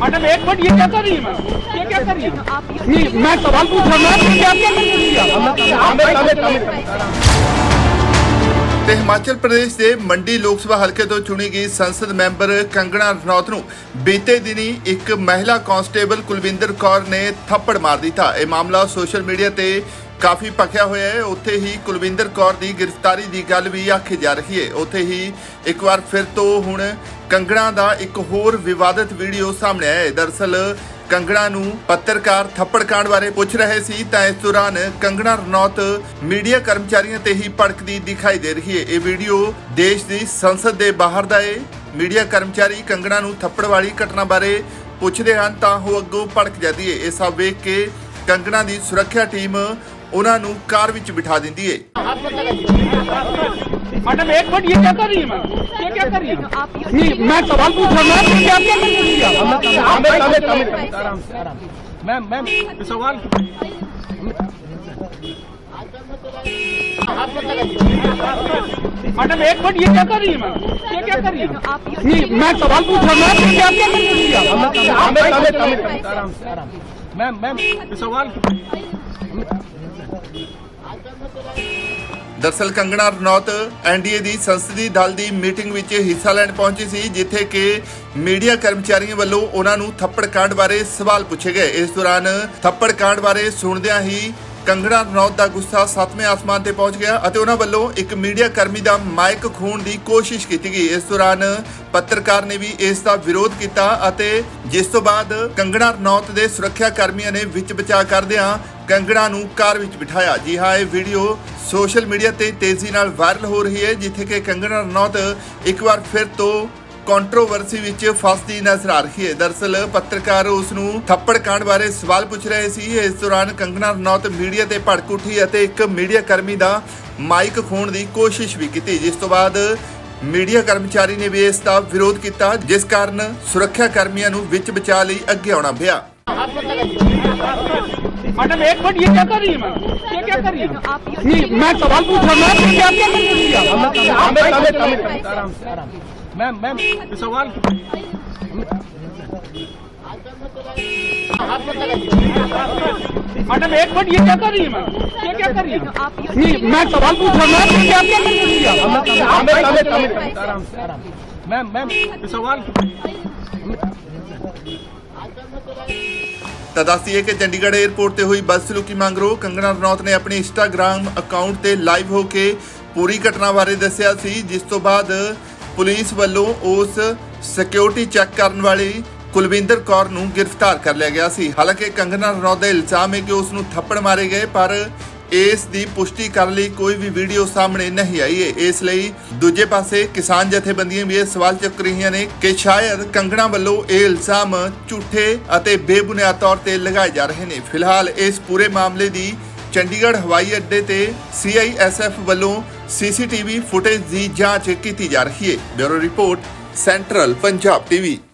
Madam एक minute ये क्या कर रही है मैम ये क्या कर रही है आप ये- नहीं मैं सवाल पूछ रहा हूँ मैम क्या क्या कर रही है ਤੇ ਹਿਮਾਚਲ ਪ੍ਰਦੇਸ਼ ਦੇ ਮੰਡੀ ਲੋਕ ਸਭਾ ਹਲਕੇ ਤੋਂ ਚੁਣੀ ਗਈ ਸੰਸਦ ਮੈਂਬਰ ਕੰਗਣਾ ਰਣੌਤ ਨੂੰ ਬੀਤੇ ਦਿਨੀ ਇੱਕ ਮਹਿਲਾ ਕਾਂਸਟੇਬਲ ਕੁਲਵਿੰਦਰ ਕੌਰ ਨੇ ਥੱਪੜ ਮਾਰ ਦਿੱਤਾ ਇਹ ਮਾਮਲਾ ਸੋਸ਼ਲ ਮੀਡੀਆ ਤੇ ਕਾਫੀ ਭਖਿਆ ਹੋਇਆ ਹੈ। ਉੱਥੇ ਹੀ ਕੁਲਵਿੰਦਰ ਕੌਰ ਦੀ ਗ੍ਰਿਫਤਾਰੀ ਦੀ ਗੱਲ ਵੀ ਆਖੀ ਜਾ ਰਹੀ ਹੈ। ਉੱਥੇ ਹੀ ਇੱਕ ਵਾਰ ਫਿਰ ਤੋਂ ਹੁਣ ਕੰਗਣਾ ਦਾ ਇੱਕ ਹੋਰ ਵਿਵਾਦਤ ਵੀਡੀਓ ਸਾਹਮਣੇ ਆਇਆ ਹੈ। ਦਰਅਸਲ ਕੰਗਣਾ ਨੂੰ ਪੱਤਰਕਾਰ ਥੱਪੜ ਕਾਂਡ ਬਾਰੇ ਪੁੱਛ ਰਹੇ ਸੀ ਤਾਂ ਇਸ ਦੌਰਾਨ ਕੰਗਣਾ ਰਣੌਤ ਮੀਡੀਆ ਕਰਮਚਾਰੀਆਂ ਤੇ ਹੀ ਭੜਕਦੀ ਦਿਖਾਈ ਦੇ ਰਹੀ ਹੈ। ਇਹ ਵੀਡੀਓ ਦੇਸ਼ ਦੀ ਸੰਸਦ ਦੇ ਬਾਹਰ ਦਾ ਹੈ। ਮੀਡੀਆ ਕਰਮਚਾਰੀ ਕੰਗਣਾ ਨੂੰ ਥੱਪੜ ਵਾਲੀ ਘਟਨਾ ਬਾਰੇ ਪੁੱਛਦੇ ਹਨ ਤਾਂ ਉਹ ਅੱਗੋਂ ਭੜਕ ਜਾਂਦੀ ਹੈ। ਇਹ ਸਭ ਵੇਖ ਕੇ ਕੰਗਣਾ ਦੀ ਸੁਰੱਖਿਆ ਟੀਮ ਉਹਨਾਂ ਨੂੰ ਕਾਰ ਵਿੱਚ ਬਿਠਾ ਦਿੰਦੀ ਹੈ मैडम एक मिनट ये क्या कर रही है मैम ये क्या कर रही है आप ये- नहीं मैं सवाल पूछ रहा हूँ मैम क्या क्या कर रही है मैम मैम सवाल मैडम एक मिनट ये क्या कर रही है मैम ये क्या कर रही है आप ये- नहीं मैं सवाल पूछ रहा हूँ मैम क्या क्या कर रही है मैम मैम सवाल ਦਰਸਲ ਕੰਗਣਾ ਰਣੌਤ ਐਨਡੀਏ ਦੀ ਸੰਸਦੀ ਦਲ ਦੀ ਮੀਟਿੰਗ ਵਿੱਚ ਹਿੱਸਾ ਲੈਣ ਪਹੁੰਚੀ ਸੀ, ਜਿੱਥੇ ਕਿ ਮੀਡੀਆ ਕਰਮਚਾਰੀਆਂ ਵੱਲੋਂ ਉਹਨਾਂ ਨੂੰ ਥੱਪੜ ਕਾਂਡ ਬਾਰੇ ਸਵਾਲ ਪੁੱਛੇ ਗਏ। ਇਸ ਦੌਰਾਨ ਥੱਪੜ ਕਾਂਡ ਬਾਰੇ ਸੁਣਦਿਆਂ ਹੀ ਕੰਗਣਾ ਰਣੌਤ ਦਾ ਗੁੱਸਾ ਸੱਤਵੇਂ ਆਸਮਾਨ ਤੇ ਪਹੁੰਚ ਗਿਆ ਅਤੇ ਉਹਨਾਂ ਵੱਲੋਂ ਇੱਕ ਮੀਡੀਆ ਕਰਮੀ ਦਾ ਮਾਈਕ ਖੋਣ ਦੀ ਕੋਸ਼ਿਸ਼ ਕੀਤੀ ਗਈ। ਇਸ ਦੌਰਾਨ ਪੱਤਰਕਾਰ ਨੇ ਵੀ ਇਸ ਦਾ ਵਿਰੋਧ ਕੀਤਾ ਅਤੇ ਜਿਸ ਤੋਂ ਬਾਅਦ ਕੰਗਣਾ ਰਣੌਤ ਦੇ ਸੁਰੱਖਿਆ ਕਰਮੀਆਂ ਨੇ ਵਿੱਚ ਬਚਾ ਕਰਦਿਆਂ ਕੰਗਣਾ ਨੂੰ ਕਾਰ ਵਿੱਚ ਬਿਠਾਇਆ। ਜੀ ਹਾਂ, ਇਹ ਵੀਡੀਓ ਸੋਸ਼ਲ ਮੀਡੀਆ ਤੇ ਤੇਜ਼ੀ ਨਾਲ ਵਾਇਰਲ ਹੋ ਰਹੀ ਹੈ, ਜਿੱਥੇ ਕਿ ਕੰਗਣਾ ਰਣੌਤ ਇੱਕ ਵਾਰ ਫਿਰ ਤੋਂ ਕੰਟਰੋਵਰਸੀ ਵਿੱਚ ਫਸਦੀ ਨਜ਼ਰ ਆ ਰਹੀ ਹੈ। ਦਰਸਲ, ਪੱਤਰਕਾਰ ਉਸ ਨੂੰ ਥੱਪੜ ਕਾਂਡ ਬਾਰੇ ਸਵਾਲ ਪੁੱਛ ਰਹੇ ਸੀ। ਇਸ ਦੌਰਾਨ ਕੰਗਣਾ ਰਣੌਤ ਮੀਡੀਆ ਤੇ ਭੜਕ ਉੱਠੀ ਅਤੇ ਇੱਕ ਮੀਡੀਆ ਕਰਮੀ ਦਾ ਮਾਈਕ ਖੋਣ ਦੀ ਕੋਸ਼ਿਸ਼ ਵੀ ਕੀਤੀ। ਜਿਸ ਤੋਂ ਬਾਅਦ ਮੀਡੀਆ ਕਰਮਚਾਰੀ ਨੇ ਵੀ ਇਸ ਦਾ ਵਿਰੋਧ ਕੀਤਾ, ਜਿਸ ਕਾਰਨ ਸੁਰੱਖਿਆ ਕਰਮੀਆਂ ਨੂੰ ਵਿੱਚ ਬਚਾ ਲਈ ਅੱਗੇ ਆਉਣਾ ਪਿਆ। मैडम एक मिनट ये क्या कर रही है मैम ये क्या कर रही है नहीं मैं सवाल पूछ रहा हूँ मैम क्या क्या कर रही है मैम मैम सवाल मैडम एक मिनट ये क्या कर रही है मैम ये क्या कर रही है नहीं मैं सवाल पूछ रहा हूँ मैम क्या क्या कर रही है मैम मैम सवाल ਤਾਂ ਦੱਸਦੀਏ ਕਿ ਚੰਡੀਗੜ੍ਹ 에ਅਰਪੋਰਟ ਤੇ ਹੋਈ ਬਦਸਲੂਕੀ ਮੰਗਰੋ ਕੰਗਣਾ ਰਣੌਤ ਨੇ ਆਪਣੇ ਇੰਸਟਾਗ੍ਰam ਅਕਾਊਂਟ ਤੇ ਲਾਈਵ ਹੋ ਕੇ ਪੂਰੀ ਘਟਨਾ ਬਾਰੇ ਦੱਸਿਆ ਸੀ, ਜਿਸ ਤੋਂ ਬਾਅਦ ਪੁਲਿਸ ਵੱਲੋਂ ਉਸ ਸਿਕਿਉਰਿਟੀ ਚੈੱਕ ਕਰਨ ਵਾਲੀ ਕੁਲਵਿੰਦਰ ਕੌਰ ਨੂੰ ਗ੍ਰਿਫਤਾਰ ਕਰ ਲਿਆ ਗਿਆ ਸੀ। ਹਾਲਾਂਕਿ ਕੰਗਣਾ ਰਣੌਤ ਦਾ ਇਲਜ਼ਾਮ ਹੈ ਕਿ ਉਸ ਨੂੰ ਥੱਪੜ ਮਾਰੇ ਗਏ, ਪਰ ਇਸ ਦੀ ਪੁਸ਼ਟੀ ਕਰਨ ਲਈ ਕੋਈ ਵੀ ਵੀਡੀਓ ਸਾਹਮਣੇ ਨਹੀਂ ਆਈ ਹੈ। ਇਸ ਲਈ ਦੂਜੇ ਪਾਸੇ ਕਿਸਾਨ ਜਥੇਬੰਦੀਆਂ ਵੀ ਇਹ ਸਵਾਲ ਚੁੱਕ ਰਹੀਆਂ ਨੇ ਕਿ ਸ਼ਾਇਦ ਕੰਗਣਾ ਵੱਲੋਂ ਇਹ ਇਲਜ਼ਾਮ ਝੂਠੇ ਅਤੇ ਬੇਬੁਨਿਆਦ ਤੌਰ ਤੇ ਲਗਾਏ ਜਾ ਰਹੇ ਨੇ। ਫਿਲਹਾਲ ਇਸ ਪੂਰੇ ਮਾਮਲੇ ਦੀ ਚੰਡੀਗੜ੍ਹ ਹਵਾਈ ਅੱਡੇ ਤੇ ਸੀਆਈਐਸਐਫ ਵੱਲੋਂ ਸੀਸੀਟੀਵੀ ਫੁਟੇਜ ਦੀ ਜਾਂਚ ਕੀਤੀ ਜਾ ਰਹੀ ਹੈ। Bureau report, central Punjab TV.